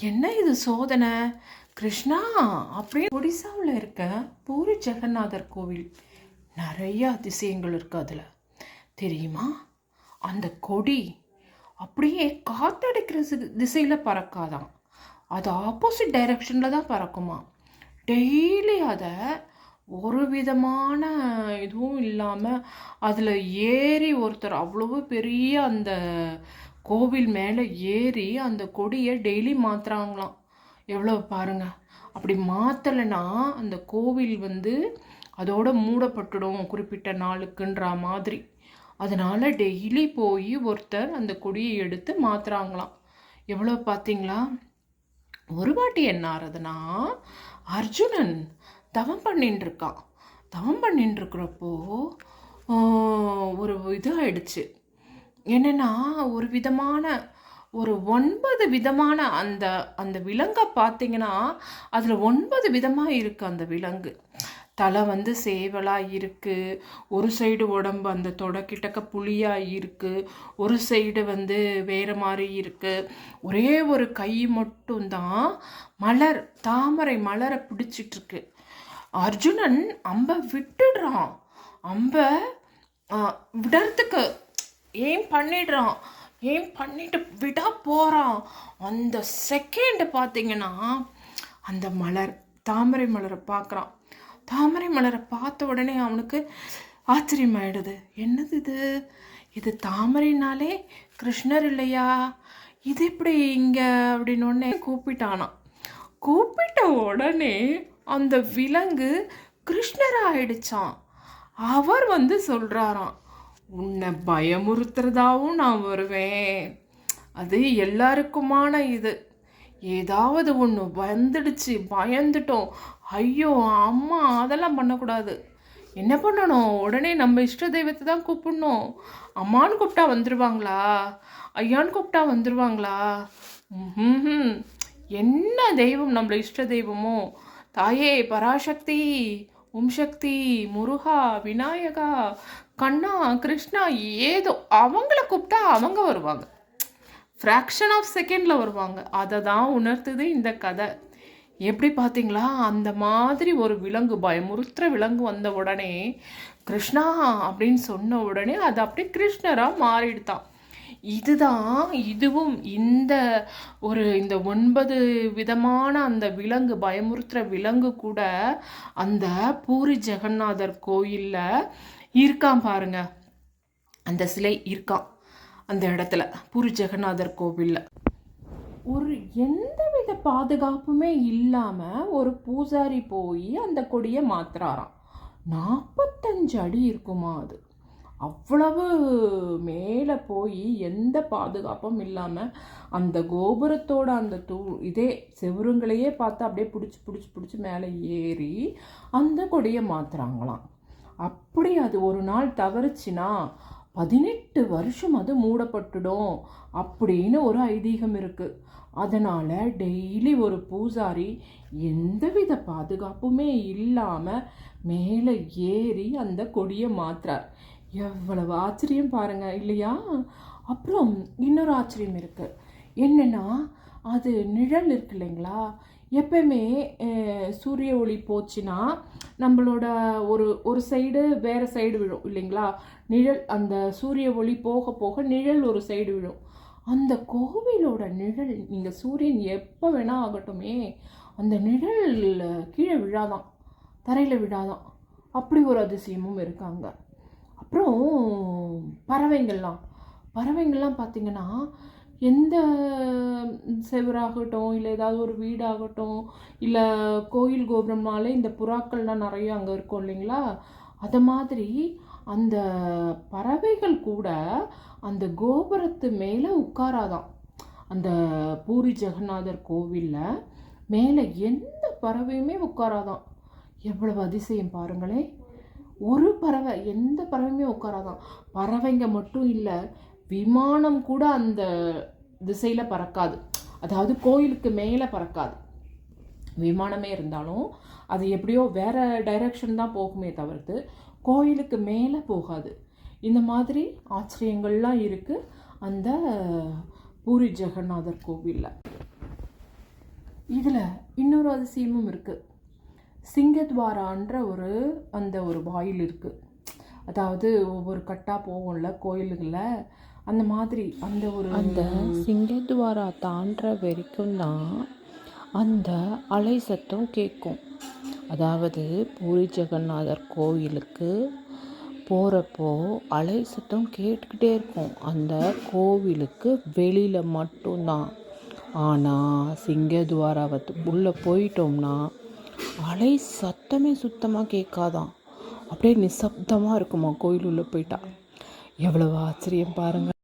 என்ன இது சோதனை? கிருஷ்ணா அப்படின்னு ஒடிசாவில் இருக்க பூரி ஜெகநாதர் கோவில். நிறைய அதிசயங்கள் இருக்கு அதில். தெரியுமா? அந்த கொடி அப்படியே காத்தடிக்கிற திசையில் பறக்காதான். அது ஆப்போசிட் டைரக்ஷனில் தான் பறக்குமா? டெய்லி அதை ஒரு விதமான இதுவும் இல்லாமல் அதில் ஏறி ஒருத்தர் அவ்வளோ பெரிய அந்த கோவில் மேலே ஏறி அந்த கொடியை டெய்லி மாற்றுறாங்களாம் எவ்வளோ பாருங்க. அப்படி மாற்றலைன்னா அந்த கோவில் வந்து அதோட மூடப்பட்டுடும் குறிப்பிட்ட நாளுக்குன்ற மாதிரி. அதனால் டெய்லி போய் ஒருத்தர் அந்த கொடியை எடுத்து மாற்றுறாங்களாம் எவ்வளோ பார்த்தீங்களா ஒரு வாட்டி என்ன ஆறுதுன்னா அர்ஜுனன் தவம் பண்ணின்னு இருக்கான் தவம் பண்ணின்னு இருக்கிறப்போ ஒரு இது ஆயிடுச்சு என்னன்னா ஒரு விதமான ஒரு ஒன்பது விதமான அந்த அந்த விலங்கை பார்த்தீங்கன்னா அதில் ஒன்பது விதமாக இருக்குது அந்த விலங்கு. தலை வந்து சேவலாக இருக்குது ஒரு சைடு உடம்பு அந்த தொடக்கிட்டக்க புளியாக இருக்குது ஒரு சைடு வந்து வேறு மாதிரி இருக்குது ஒரே ஒரு கை மட்டும்தான் மலர் தாமரை மலரை பிடிச்சிட்ருக்கு. அர்ஜுனன் அம்பை விட்டுடுறான். அம்பை விடறதுக்கு ஏம் பண்ணிடுறான்? ஏம் பண்ணிட்டு விடா போகிறான் அந்த செகண்டு பார்த்தீங்கன்னா அந்த மலர் தாமரை மலரை பார்க்குறான் தாமரை மலரை பார்த்த உடனே அவனுக்கு ஆச்சரியமாயிடுது. என்னது இது? இது தாமரைனாலே கிருஷ்ணர் இல்லையா? இது எப்படி இங்கே அப்படின்னு உடனே கூப்பிட்டானாம். கூப்பிட்ட உடனே அந்த விலங்கு கிருஷ்ணர் ஆயிடுச்சான் அவர் வந்து சொல்கிறாராம் உன்னை பயமுறுத்துறதாவும் நான் வருவேன். அது எல்லாருக்குமான இது. ஏதாவது ஒன்று வந்துடுச்சு பயந்துட்டோம். ஐயோ அம்மா அதெல்லாம் பண்ணக்கூடாது. என்ன பண்ணணும்? உடனே நம்ம இஷ்ட தெய்வத்தை தான் கூப்பிடணும். அம்மான்னு கூப்பிட்டா வந்துடுவாங்களா ஐயான்னு கூப்பிட்டா வந்துடுவாங்களா ம்ஹும். என்ன தெய்வம் நம்மள இஷ்ட தெய்வமோ? தாயே பராசக்தி ஓம் சக்தி முருகா விநாயகா கண்ணா கிருஷ்ணா ஏதோ அவங்கள கூப்பிட்டா அவங்க வருவாங்க. ஃப்ராக்ஷன் ஆஃப் செகண்டில் வருவாங்க. அதை தான் உணர்த்துது இந்த கதை. எப்படி பார்த்தீங்களா? அந்த மாதிரி ஒரு விலங்கு பயமுறுத்துற விலங்கு வந்த உடனே கிருஷ்ணா அப்படின்னு சொன்ன உடனே அது அப்படியே கிருஷ்ணராக மாறிடுதான். இதுதான் இதுவும் இந்த ஒரு இந்த ஒன்பது விதமான அந்த விலங்கு பயமுறுத்துற விலங்கு கூட அந்த பூரி ஜெகநாதர் கோயிலில் இருக்கான் பாருங்க. அந்த சிலை இருக்கான் அந்த இடத்துல பூரி ஜெகநாதர் கோவில்ல. ஒரு எந்தவித பாதுகாப்புமே இல்லாமல் ஒரு பூசாரி போய் அந்த கொடியை மாத்துறாராம். நாற்பத்தஞ்சு அடி இருக்குமா அது. அவ்வளவு மேலே போய் எந்த பாதுகாப்பும் இல்லாமல் அந்த கோபுரத்தோட அந்த தூ இதே செவுருங்களையே பார்த்து அப்படியே பிடிச்சி பிடிச்சி பிடிச்சி மேலே ஏறி அந்த கொடியை மாற்றுறாங்களாம் அப்படி அது ஒரு நாள் தவறுச்சுன்னா பதினெட்டு வருஷம் அது மூடப்பட்டுடும் அப்படின்னு ஒரு ஐதீகம் இருக்குது அதனால் டெய்லி ஒரு பூசாரி எந்தவித பாதுகாப்புமே இல்லாமல் மேலே ஏறி அந்த கொடியை மாற்றுறார் எவ்வளவு ஆச்சரியம் பாருங்க இல்லையா? அப்புறம் இன்னொரு ஆச்சரியம் இருக்கு. என்னன்னா அது நிழல் இருக்கு இல்லைங்களா? எப்பயுமே சூரிய ஒளி போச்சுன்னா நம்மளோட ஒரு ஒரு சைடு வேற சைடு விழும் இல்லைங்களா? நிழல் அந்த சூரிய ஒளி போக போக நிழல் ஒரு சைடு விழும். அந்த கோவிலோட நிழல் நீங்கள் சூரியன் எப்போ வேணா ஆகட்டுமே அந்த நிழல் கீழே விழாதான் தரையில் விழாதான். அப்படி ஒரு அதிசயமும் இருக்காங்க. அப்புறம் பறவைங்கள்லாம். பறவைங்கள்லாம் பார்த்தீங்கன்னா எந்த செவராகட்டும் இல்லை ஏதாவது ஒரு வீடாகட்டும் இல்லை கோயில் கோபுரம்னாலே இந்த புறாக்கள்லாம் நிறைய அங்கே இருக்கும் இல்லைங்களா? அது மாதிரி அந்த பறவைகள் கூட அந்த கோபுரத்து மேலே உட்காராதாம் அந்த பூரி ஜெகநாதர் கோவிலில் மேலே எந்த பறவையுமே உட்காராதான். எவ்வளவு அதிசயம் பாருங்களேன். ஒரு பறவை எந்த பறவையுமே உட்காராதான் பறவைங்க மட்டும் இல்லை விமானம் கூட அந்த திசையில் பறக்காது. அதாவது கோயிலுக்கு மேலே பறக்காது. விமானமே இருந்தாலும் அது எப்படியோ வேறு டைரக்ஷன் தான் போகுமே தவிர்த்து கோயிலுக்கு மேலே போகாது. இந்த மாதிரி ஆச்சரியங்கள்லாம் இருக்குது அந்த பூரி ஜெகநாதர் கோவிலில். இதில் இன்னொரு அதிசயமும் இருக்குது சிங்கத்வாரான்ற ஒரு அந்த ஒரு வாயில் இருக்குது அதாவது ஒவ்வொரு கட்டாக போகும்ல கோயிலுகளில் அந்த மாதிரி அந்த ஒரு அந்த சிங்கத்வாரா தாண்டுற வரைக்கும் தான் அந்த அலை சத்தம் கேட்கும். அதாவது பூரி ஜெகநாதர் கோவிலுக்கு போகிறப்போ அலை சத்தம் கேட்டுக்கிட்டே இருக்கும். அந்த கோவிலுக்கு வெளியில் மட்டும்தான். ஆனால் சிங்கத்வாராவத்து உள்ளே போயிட்டோம்னா அலை சத்தமே சுத்தமாக கேட்காதான். அப்படியே நிசப்தமாக இருக்குமா கோயில் உள்ளே போயிட்டா. எவ்வளவு ஆச்சரியம் பாருங்கள்